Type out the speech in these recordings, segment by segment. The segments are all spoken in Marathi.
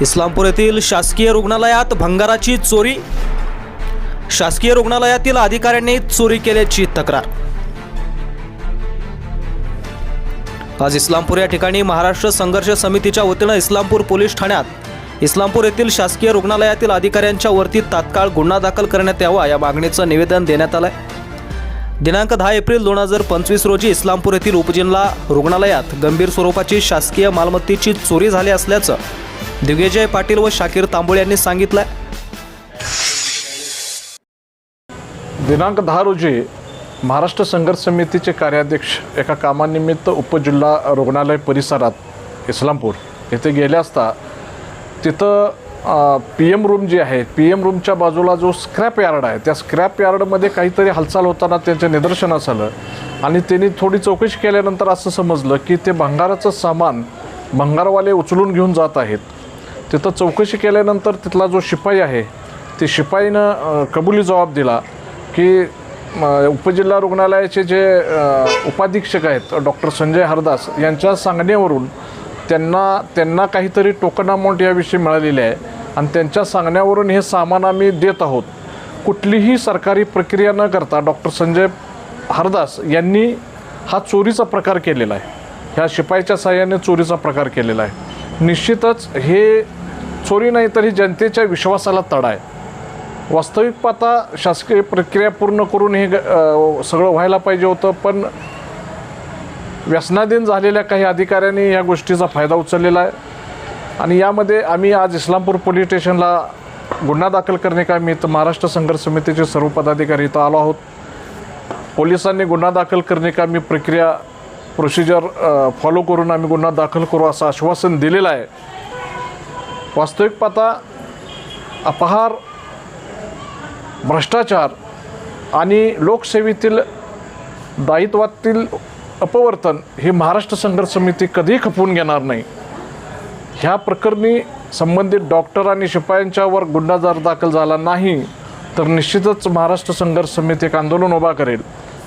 इस्लामपूर येथील शासकीय रुग्णालयात भंगाराची चोरी. शासकीय रुग्णालयातील अधिकाऱ्यांनी चोरी केल्याची तक्रार. आज इस्लामपूर या ठिकाणी महाराष्ट्र संघर्ष समितीच्या वतीनं इस्लामपूर पोलीस ठाण्यात इस्लामपूर येथील शासकीय रुग्णालयातील अधिकाऱ्यांच्या वरती तात्काळ गुन्हा दाखल करण्यात यावा या मागणीचं निवेदन देण्यात आलंय. दिनांक दहा एप्रिल दोन हजार पंचवीस रोजी इस्लामपूर येथील उपजिल्हा रुग्णालयात गंभीर स्वरूपाची शासकीय मालमत्तेची चोरी झाली असल्याचं दिग्विजय पाटील व शाकीर तांबोळे यांनी सांगितलं दिनांक दहा रोजी महाराष्ट्र संघर्ष समितीचे कार्याध्यक्ष एका कामानिमित्त उपजिल्हा रुग्णालय परिसरात इस्लामपूर येथे गेले असता तिथं पी एम रूम जी आहे पी एम रूमच्या बाजूला जो स्क्रॅप यार्ड आहे त्या स्क्रॅप यार्डमध्ये काहीतरी हालचाल होताना त्यांच्या निदर्शनास आलं. आणि त्यांनी थोडी चौकशी केल्यानंतर असं समजलं की ते भंगाराचं सामान भंगारवाले उचलून घेऊन जात आहेत. तिथं चौकशी केल्यानंतर तिथला जो शिपाई आहे ते शिपाईनं कबुली जबाब दिला की म, उपजिल्हा रुग्णालयाचे जे उपाधीक्षक आहेत डॉक्टर संजय हरदास यांच्या सांगण्यावरून त्यांना त्यांना काहीतरी टोकन अमाऊंट याविषयी मिळालेली आहे. आणि त्यांच्या सांगण्यावरून हे सामान आम्ही देत आहोत. कुठलीही सरकारी प्रक्रिया न करता डॉक्टर संजय हरदास यांनी हा चोरीचा प्रकार केलेला आहे. ह्या शिपाईच्या साह्याने चोरीचा प्रकार केलेला आहे. निश्चितच हे चोरी नाही तर ही जनतेच्या विश्वासाला तडा आहे. वास्तविक पाहता शासकीय प्रक्रिया पूर्ण करून हे ग- सगळं व्हायला पाहिजे होतं पण व्यसनाधीन झालेल्या काही अधिकाऱ्यांनी या गोष्टीचा फायदा उचललेला आहे. आणि यामध्ये आम्ही आज इस्लामपूर पोलीस स्टेशनला गुन्हा दाखल करण्यानिमित्त महाराष्ट्र संघर्ष समितीचे सर्व पदाधिकारी इथं आलो आहोत. पोलिसांनी गुन्हा दाखल करण्याकामी प्रक्रिया प्रोसिजर फॉलो करून आम्ही गुन्हा दाखल करू असं आश्वासन दिलेलं आहे. वास्तविक पाहता अपहार भ्रष्टाचार आणि लोकसेवेतील दायित्वातील अपवर्तन हे महाराष्ट्र संघर्ष समिती कधीही खपवून घेणार नाही. ह्या प्रकरणी संबंधित डॉक्टर आणि शिपायांच्यावर गुन्हा जर दाखल झाला नाही तर निश्चितच महाराष्ट्र संघर्ष समिती एक आंदोलन उभा करेल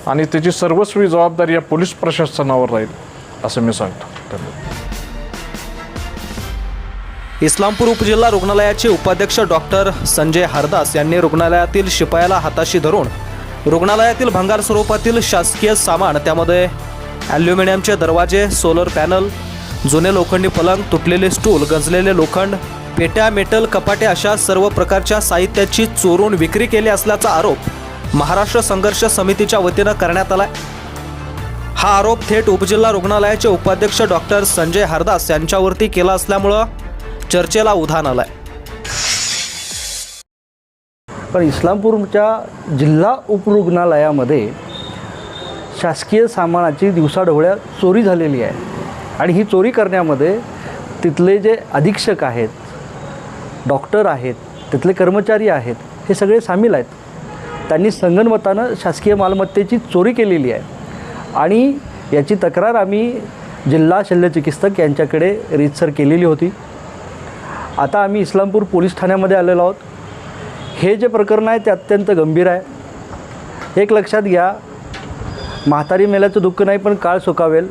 आणि त्याची सर्वस्वी जबाबदारी या पोलीस प्रशासनावर राहील असं मी सांगतो. धन्यवाद. इस्लामपूर उपजिल्हा रुग्णालयाचे उपाध्यक्ष डॉक्टर संजय हरदास यांनी रुग्णालयातील शिपायाला हाताशी धरून रुग्णालयातील भंगार स्वरूपातील शासकीय सामान त्यामध्ये ॲल्युमिनियमचे दरवाजे सोलर पॅनल जुने लोखंडी पलंग तुटलेले स्टूल गंजलेले लोखंड पेट्या मेटल कपाटे अशा सर्व प्रकारच्या साहित्याची चोरून विक्री केली असल्याचा आरोप महाराष्ट्र संघर्ष समितीच्या वतीनं करण्यात आलाय. हा आरोप थेट उपजिल्हा रुग्णालयाचे उपाध्यक्ष डॉक्टर संजय हरदास यांच्यावरती केला असल्यामुळं चर्चेला उधाण आलंय. पण इस्लामपूरच्या जिल्हा उपरुग्णालयामध्ये शासकीय सामानाची दिवसाढवळ्या चोरी झालेली आहे. आणि ही चोरी करण्यामध्ये तिथले जे अधीक्षक आहेत डॉक्टर आहेत तिथले कर्मचारी आहेत हे सगळे सामील आहेत. त्यांनी संगणमतानं शासकीय मालमत्तेची चोरी केलेली आहे. आणि याची तक्रार आम्ही जिल्हा शल्यचिकित्सक यांच्याकडे रीतसर केलेली होती. आता आम्ही इस्लामपूर पोलीस ठाण्यामध्ये आलेलो आहोत. हे जे प्रकरण आहे ते अत्यंत गंभीर आहे. एक लक्षात घ्या म्हातारी मेल्याचं दुःख नाही पण काळ सुकावेल.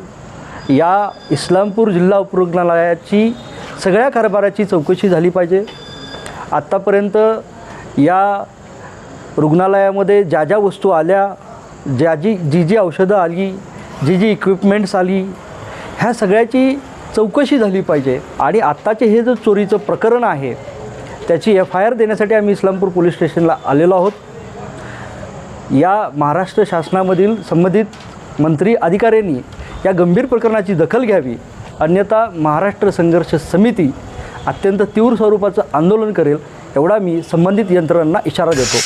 या इस्लामपूर जिल्हा उपरुग्णालयाची सगळ्या कारभाराची चौकशी झाली पाहिजे. आत्तापर्यंत या रुग्णालयामध्ये ज्या ज्या वस्तू आल्या ज्या जी जी जी औषधं आली जी जी इक्विपमेंट्स आली ह्या सगळ्याची चौकशी झाली पाहिजे. आणि आत्ताचे हे जे चोरीचं प्रकरण आहे त्याची एफ आय आर देण्यासाठी आम्ही इस्लामपूर पोलीस स्टेशनला आलेलो आहोत. या महाराष्ट्र शासनामधील संबंधित मंत्री अधिकाऱ्यांनी या गंभीर प्रकरणाची दखल घ्यावी अन्यथा महाराष्ट्र संघर्ष समिती अत्यंत तीव्र स्वरूपाचं आंदोलन करेल एवढा मी संबंधित यंत्रणांना इशारा देतो.